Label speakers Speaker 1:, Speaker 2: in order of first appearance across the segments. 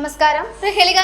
Speaker 1: നമസ്കാരം.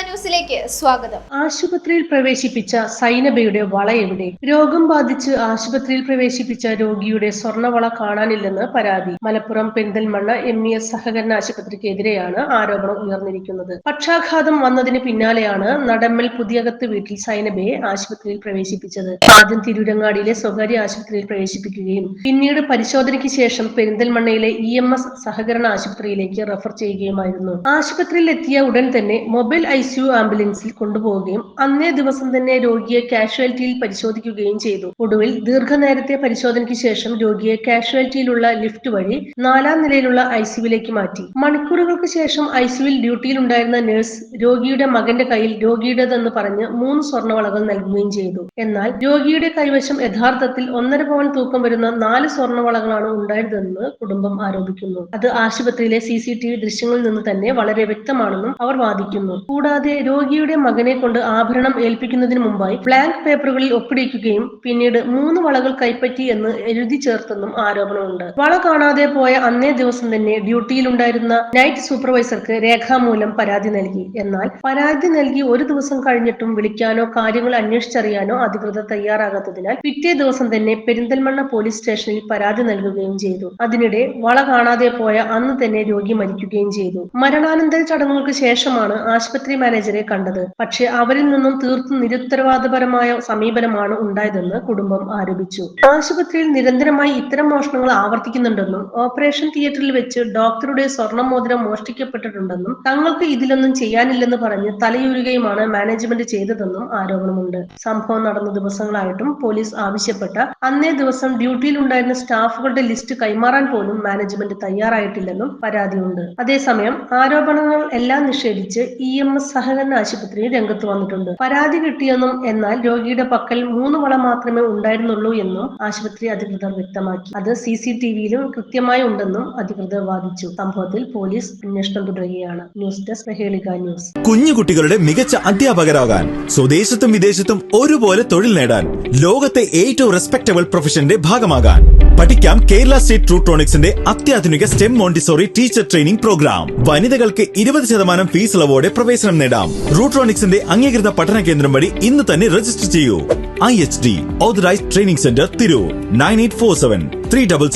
Speaker 1: ന്യൂസിലേക്ക് സ്വാഗതം.
Speaker 2: ആശുപത്രിയിൽ പ്രവേശിപ്പിച്ച സൈനബയുടെ വള എവിടെ? രോഗം ബാധിച്ച് ആശുപത്രിയിൽ പ്രവേശിപ്പിച്ച രോഗിയുടെ സ്വർണവള കാണാനില്ലെന്ന് പരാതി. Malappuram Perinthalmanna M E S സഹകരണ ആശുപത്രിക്കെതിരെയാണ് ആരോപണം ഉയർന്നിരിക്കുന്നത്. പക്ഷാഘാതം വന്നതിന് പിന്നാലെയാണ് നടമ്മൽ പുതിയകത്ത് വീട്ടിൽ സൈനബയെ ആശുപത്രിയിൽ പ്രവേശിപ്പിച്ചത്. ആദ്യം തിരൂരങ്ങാടിയിലെ സ്വകാര്യ ആശുപത്രിയിൽ പ്രവേശിപ്പിക്കുകയും പിന്നീട് പരിശോധനയ്ക്ക് ശേഷം പെരിന്തൽമണ്ണയിലെ ഇ എം എസ് സഹകരണ ആശുപത്രിയിലേക്ക് റഫർ ചെയ്യുകയുമായിരുന്നു. ആശുപത്രിയിൽ എത്തിയ ഉടൻ തന്നെ മൊബൈൽ ഐ സി യു ആംബുലൻസിൽ കൊണ്ടുപോവുകയും അന്നേ ദിവസം തന്നെ രോഗിയെ കാഷ്വാലിറ്റിയിൽ പരിശോധിക്കുകയും ചെയ്തു. ഒടുവിൽ ദീർഘനേരത്തെ പരിശോധനയ്ക്ക് ശേഷം രോഗിയെ കാഷ്വാലിറ്റിയിലുള്ള ലിഫ്റ്റ് വഴി നാലാം നിലയിലുള്ള ഐ സിയുവിലേക്ക് മാറ്റി. മണിക്കൂറുകൾക്ക് ശേഷം ഐ സിയുവിൽ ഡ്യൂട്ടിയിലുണ്ടായിരുന്ന നഴ്സ് രോഗിയുടെ മകന്റെ കയ്യിൽ രോഗിയുടേതെന്ന് പറഞ്ഞ് മൂന്ന് സ്വർണവളകൾ നൽകുകയും ചെയ്തു. എന്നാൽ രോഗിയുടെ കൈവശം യഥാർത്ഥത്തിൽ ഒന്നര പവൻ തൂക്കം വരുന്ന നാല് സ്വർണവളകളാണ് ഉണ്ടായിരുന്നതെന്ന് കുടുംബം ആരോപിക്കുന്നു. അത് ആശുപത്രിയിലെ സി സി ടി വി ദൃശ്യങ്ങളിൽ നിന്ന് തന്നെ വളരെ വ്യക്തമാണെന്നും അവർ വാദിക്കുന്നു കൂടാതെ രോഗിയുടെ മകനെ കൊണ്ട് ആഭരണം ഏൽപ്പിക്കുന്നതിന് മുമ്പായി ബ്ലാങ്ക് പേപ്പറുകളിൽ ഒപ്പിടിക്കുകയും പിന്നീട് മൂന്ന് വളകൾ കൈപ്പറ്റി എന്ന് എഴുതി ചേർത്തെന്നും ആരോപണമുണ്ട്. വള കാണാതെ പോയ അന്നേ ദിവസം തന്നെ ഡ്യൂട്ടിയിലുണ്ടായിരുന്ന നൈറ്റ് സൂപ്പർവൈസർക്ക് രേഖാമൂലം പരാതി നൽകി. എന്നാൽ പരാതി നൽകി ഒരു ദിവസം കഴിഞ്ഞിട്ടും വിളിക്കാനോ കാര്യങ്ങൾ അന്വേഷിച്ചറിയാനോ അധികൃതർ തയ്യാറാകാത്തതിനാൽ പിറ്റേ ദിവസം തന്നെ പെരിന്തൽമണ്ണ പോലീസ് സ്റ്റേഷനിൽ പരാതി നൽകുകയും ചെയ്തു. അതിനിടെ വള കാണാതെ പോയ അന്ന് തന്നെ രോഗി മരിക്കുകയും ചെയ്തു. മരണാനന്തര ചടങ്ങുകൾക്ക് ശേഷമാണ് ആശുപത്രി മാനേജരെ കണ്ടത്. പക്ഷേ അവരിൽ നിന്നും തീർത്തും നിരുത്തരവാദപരമായ സമീപനമാണ് ഉണ്ടായതെന്ന് കുടുംബം ആരോപിച്ചു. ആശുപത്രിയിൽ നിരന്തരമായി ഇത്തരം മോഷണങ്ങൾ ആവർത്തിക്കുന്നുണ്ടെന്നും ഓപ്പറേഷൻ തിയേറ്ററിൽ വെച്ച് ഡോക്ടറുടെ സ്വർണ മോതിരം മോഷ്ടിക്കപ്പെട്ടിട്ടുണ്ടെന്നും തങ്ങൾക്ക് ഇതിലൊന്നും ചെയ്യാനില്ലെന്ന് പറഞ്ഞ് തലയൂരുകയുമാണ് മാനേജ്മെന്റ് ചെയ്തതെന്നും ആരോപണമുണ്ട്. സംഭവം നടന്ന ദിവസങ്ങളായിട്ടും പോലീസ് ആവശ്യപ്പെട്ട അന്നേ ദിവസം ഡ്യൂട്ടിയിലുണ്ടായിരുന്ന സ്റ്റാഫുകളുടെ ലിസ്റ്റ് കൈമാറാൻ പോലും മാനേജ്മെന്റ് തയ്യാറായിട്ടില്ലെന്നും പരാതിയുണ്ട്. അതേസമയം ആരോപണങ്ങൾ എല്ലാം നിഷേധിച്ച്. ഇ എം എസ് സഹകരണ ആശുപത്രി രംഗത്ത് വന്നിട്ടുണ്ട്. പരാതി കിട്ടിയെന്നും എന്നാൽ രോഗിയുടെ പക്കൽ മൂന്ന് വള മാത്രമേ ഉണ്ടായിരുന്നുള്ളൂ എന്നും ആശുപത്രി അധികൃതർ വ്യക്തമാക്കി. അത് സി സി ടി വിയിലും കൃത്യമായി ഉണ്ടെന്നും അധികൃതർ വാദിച്ചു. സംഭവത്തിൽ പോലീസ് അന്വേഷണം തുടരുകയാണ്. News desk Helika news.
Speaker 3: കുഞ്ഞുകുട്ടികളുടെ മികച്ച അധ്യാപകരാകാൻ സ്വദേശത്തും വിദേശത്തും ഒരുപോലെ തൊഴിൽ നേടാൻ ലോകത്തെ ഏറ്റവും റെസ്പെക്ടബിൾ പ്രൊഫഷന്റെ ഭാഗമാകാൻ. പഠിക്കാം കേരള സ്റ്റേറ്റ് ട്രൂട്രോണിക്സിന്റെ അത്യാധുനിക STEM Montessori teacher training programme. വനിതകൾക്ക് ഇരുപത് ശതമാനം ഫീസ് ഇളവോടെ പ്രവേശനം നേടാം. റൂട്രോണിക്സിന്റെ അംഗീകൃത പഠന കേന്ദ്രം വഴി ഇന്ന് തന്നെ രജിസ്റ്റർ ചെയ്യൂ. I H D authorised training centre Tirur. Nine eight four seven three double